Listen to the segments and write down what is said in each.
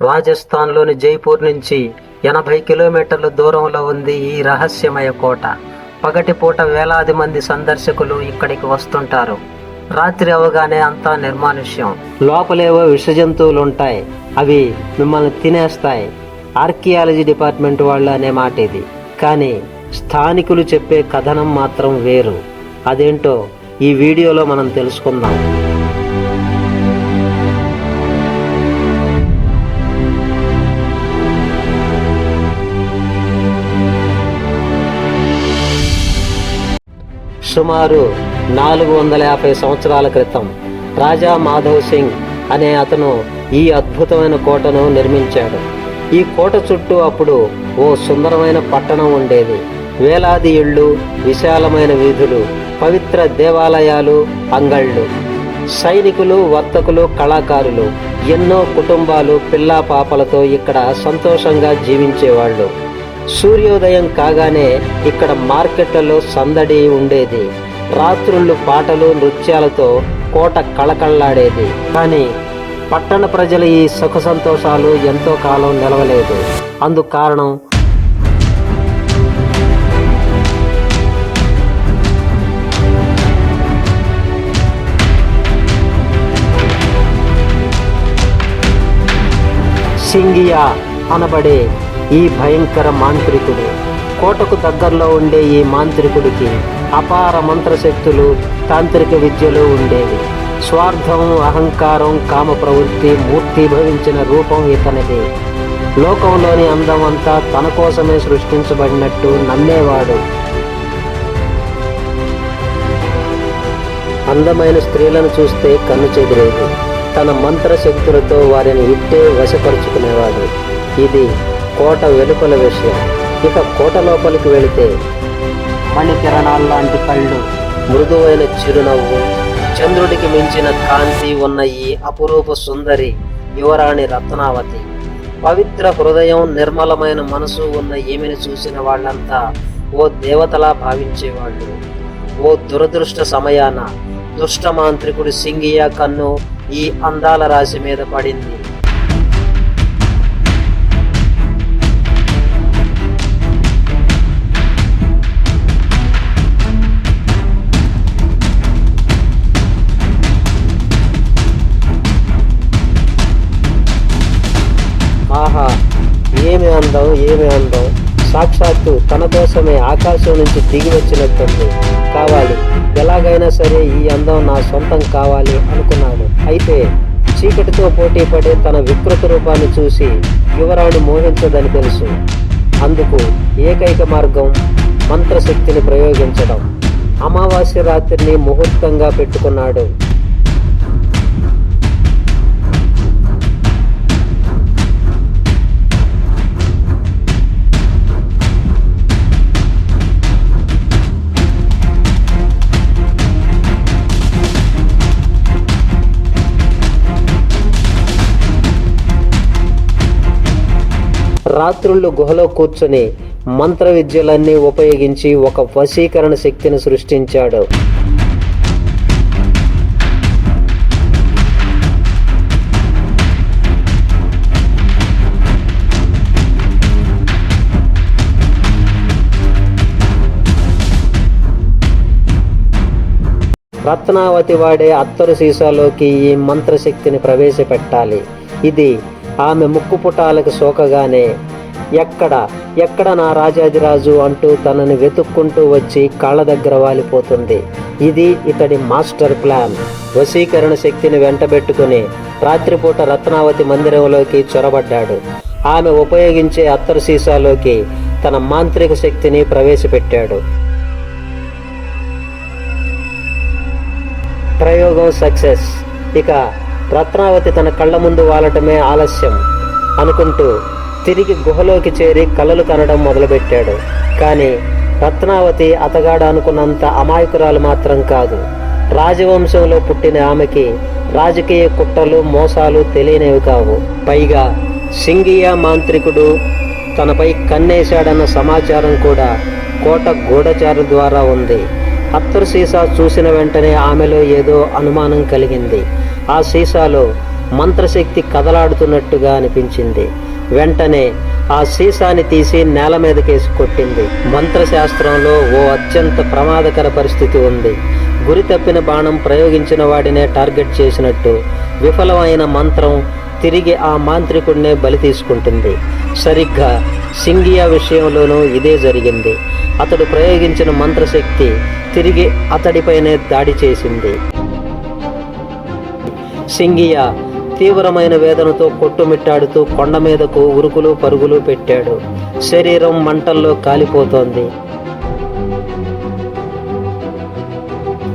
రాజస్థాన్లోని జైపూర్ నుంచి ఎనభై కిలోమీటర్ల దూరంలో ఉంది ఈ రహస్యమయ కోట. పగటిపూట వేలాది మంది సందర్శకులు ఇక్కడికి వస్తుంటారు. రాత్రి అవగానే అంతా నిర్మానుష్యం. లోపలేవో విష జంతువులు ఉంటాయి అవి మిమ్మల్ని తినేస్తాయి. ఆర్కియాలజీ డిపార్ట్మెంట్ వాళ్ళు అనే మాట ఇది. కానీ స్థానికులు చెప్పే కథనం మాత్రం వేరు. అదేంటో ఈ వీడియోలో మనం తెలుసుకుందాం. సుమారు నాలుగు వందల యాభై సంవత్సరాల క్రితం రాజా మాధవ్ సింగ్ అనే అతను ఈ అద్భుతమైన కోటను నిర్మించాడు. ఈ కోట చుట్టూ అప్పుడు ఓ సుందరమైన పట్టణం ఉండేది. వేలాది ఇళ్ళు విశాలమైన వీధులు పవిత్ర దేవాలయాలు అంగళ్ళు సైనికులు వర్తకులు కళాకారులు ఎన్నో కుటుంబాలు పిల్లా పాపలతో ఇక్కడ సంతోషంగా జీవించేవాళ్ళు. సూర్యోదయం కాగానే ఇక్కడ మార్కెట్లలో సందడి ఉండేది. రాత్రుళ్ళు పాటలు నృత్యాలతో కోట కళకళలాడేది. కానీ పట్టణ ప్రజల ఈ సుఖ సంతోషాలు ఎంతో కాలం నిలవలేదు. అందుకు కారణం సింగియా అనబడే ఈ భయంకర మాంత్రికుడు. కోటకు దగ్గరలో ఉండే ఈ మాంత్రికుడికి అపార మంత్రశక్తులు తాంత్రిక విద్యలు ఉండేవి. స్వార్థం అహంకారం కామ ప్రవృత్తి మూర్తిభవించిన రూపం ఇతనిది. లోకంలోని అందం అంతా తన కోసమే సృష్టించబడినట్టు నమ్మేవాడు. అందమైన స్త్రీలను చూస్తే కన్ను చెదిరేది. తన మంత్రశక్తులతో వారిని ఇట్టే వశపరుచుకునేవాడు. ఇది కోట వెలుపల విషయం ఇక కోట లోపలికి వెళితే మణికిరణాల లాంటి కళ్ళు మృదువైన చిరునవ్వు చంద్రుడికి మించిన కాంతి ఉన్న ఈ అపురూప సుందరి యువరాణి రత్నావతి. పవిత్ర హృదయం నిర్మలమైన మనసు ఉన్న ఈమెను చూసిన వాళ్ళంతా ఓ దేవతలా భావించేవాళ్ళు. ఓ దురదృష్ట సమయాన దుష్టమాంత్రికుడి సింగియా కన్ను ఈ అందాల రాశి మీద పడింది. ఏమి అందం ఏమి అందం? సాక్షాత్తు తన కోసమే ఆకాశం నుంచి దిగి వచ్చినట్టుంది. కావాలి. ఎలాగైనా సరే ఈ అందం నా సొంతం కావాలి అనుకున్నాను. అయితే చీకటితో పోటీ పడే తన వికృత రూపాన్ని చూసి యువరాణి మోహించదని తెలుసు. అందుకు ఏకైక మార్గం మంత్రశక్తిని ప్రయోగించడం. అమావాస్య రాత్రిని ముహూర్తంగా పెట్టుకున్నాడు. రాత్రుళ్ళు గుహలో కూర్చొని మంత్ర విద్యలన్నీ ఉపయోగించి ఒక వశీకరణ శక్తిని సృష్టించాడు. రత్నావతి వాడే అత్తరు సీసాలోకి ఈ మంత్రశక్తిని ప్రవేశపెట్టాలి. ఇది ఆమె ముక్కు పుటాలకు సోకగానే ఎక్కడ ఎక్కడ నా రాజాదిరాజు అంటూ తనని వెతుక్కుంటూ వచ్చి కాళ్ళ దగ్గర వాలిపోతుంది. ఇది ఇతడి మాస్టర్ ప్లాన్. వశీకరణ శక్తిని వెంటబెట్టుకుని రాత్రిపూట రత్నావతి మందిరంలోకి చొరబడ్డాడు. ఆమె ఉపయోగించే అత్తరు సీసాలోకి తన మాంత్రిక శక్తిని ప్రవేశపెట్టాడు. ప్రయోగం సక్సెస్. ఇక రత్నావతి తన కళ్ళ ముందు వాలటమే ఆలస్యం అనుకుంటూ తిరిగి గుహలోకి చేరి కలలు కనడం మొదలుపెట్టాడు. కానీ రత్నావతి అతగాడు అనుకున్నంత అమాయకురాలు మాత్రం కాదు. రాజవంశంలో పుట్టిన ఆమెకి రాజకీయ కుట్రలు మోసాలు తెలియనివి కావు. పైగా సింగియా మాంత్రికుడు తనపై కన్నేశాడన్న సమాచారం కూడా కోట గూఢచారు ద్వారా ఉంది. అత్తరు సీసా చూసిన వెంటనే ఆమెలో ఏదో అనుమానం కలిగింది. ఆ సీసాలో మంత్రశక్తి కదలాడుతున్నట్టుగా అనిపించింది. వెంటనే ఆ సీసాని తీసి నేల మీదకేసి కొట్టింది. మంత్రశాస్త్రంలో ఓ అత్యంత ప్రమాదకర పరిస్థితి ఉంది. గురి తప్పిన బాణం ప్రయోగించిన వాడినే టార్గెట్ చేసినట్టు విఫలమైన మంత్రం తిరిగి ఆ మాంత్రికుడినే బలి తీసుకుంటుంది. సరిగ్గా సింగియా విషయంలోనూ ఇదే జరిగింది. అతడు ప్రయోగించిన మంత్రశక్తి తిరిగి అతడిపైనే దాడి చేసింది. సింగియా తీవ్రమైన వేదనతో కొట్టుమిట్టాడుతూ కొండ మీదకు ఉరుకులు పరుగులు పెట్టాడు. శరీరం మంటల్లో కాలిపోతోంది.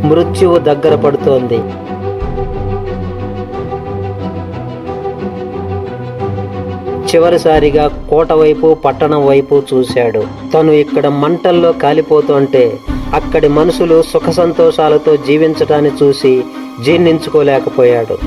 మృత్యువు దగ్గర పడుతోంది. చివరిసారిగా కోట వైపు పట్టణం వైపు చూశాడు. తను ఇక్కడ మంటల్లో కాలిపోతుంటే అక్కడి మనుషులు సుఖ సంతోషాలతో జీవించటాన్ని చూసి జీర్ణించుకోలేకపోయాడు.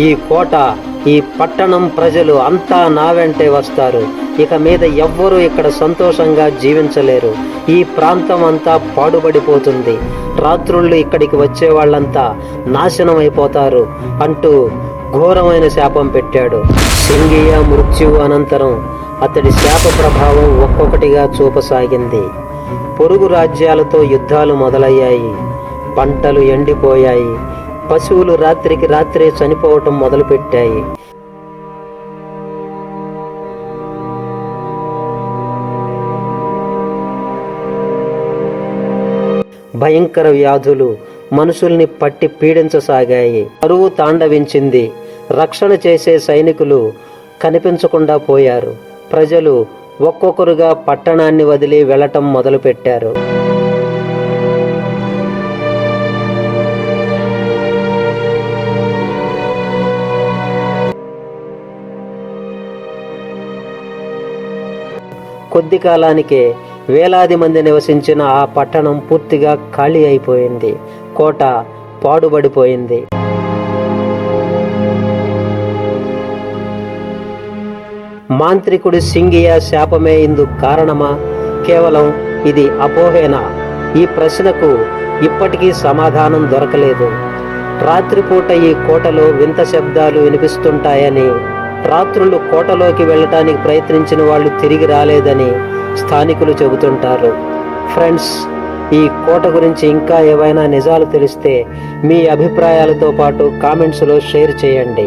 ఈ కోట ఈ పట్టణం ప్రజలు అంతా నా వెంటే వస్తారు. ఇక మీద ఎవ్వరూ ఇక్కడ సంతోషంగా జీవించలేరు. ఈ ప్రాంతం అంతా పాడుబడిపోతుంది. రాత్రుళ్ళు ఇక్కడికి వచ్చే వాళ్ళంతా నాశనం అయిపోతారు అంటూ ఘోరమైన శాపం పెట్టాడు. సింగియ మృత్యువు అనంతరం అతడి శాప ప్రభావం ఒక్కొక్కటిగా చూపసాగింది. పొరుగు రాజ్యాలతో యుద్ధాలు మొదలయ్యాయి. పంటలు ఎండిపోయాయి. పశువులు రాత్రికి రాత్రే చనిపోవటం మొదలుపెట్టాయి. భయంకర వ్యాధులు మనుషుల్ని పట్టి పీడించసాగాయి. కరువు తాండవించింది. రక్షణ చేసే సైనికులు కనిపించకుండా పోయారు. ప్రజలు ఒక్కొక్కరుగా పట్టణాన్ని వదిలి వెళ్ళటం మొదలుపెట్టారు. కొద్ది కాలానికే వేలాది మంది నివసించిన ఆ పట్టణం పూర్తిగా ఖాళీ అయిపోయింది. కోట పాడుబడిపోయింది. మాంత్రికుడి సింగియ శాపమే ఇందుకు కారణమా? కేవలం ఇది అపోహేనా? ఈ ప్రశ్నకు ఇప్పటికీ సమాధానం దొరకలేదు. రాత్రిపూట ఈ కోటలో వింత శబ్దాలు వినిపిస్తుంటాయని రాత్రులు కోటలోకి వెళ్ళటానికి ప్రయత్నించిన వాళ్ళు తిరిగి రాలేదని స్థానికులు చెబుతుంటారు. ఫ్రెండ్స్ ఈ కోట గురించి ఇంకా ఏవైనా నిజాలు తెలిస్తే మీ అభిప్రాయాలతో పాటు కామెంట్స్లో షేర్ చేయండి.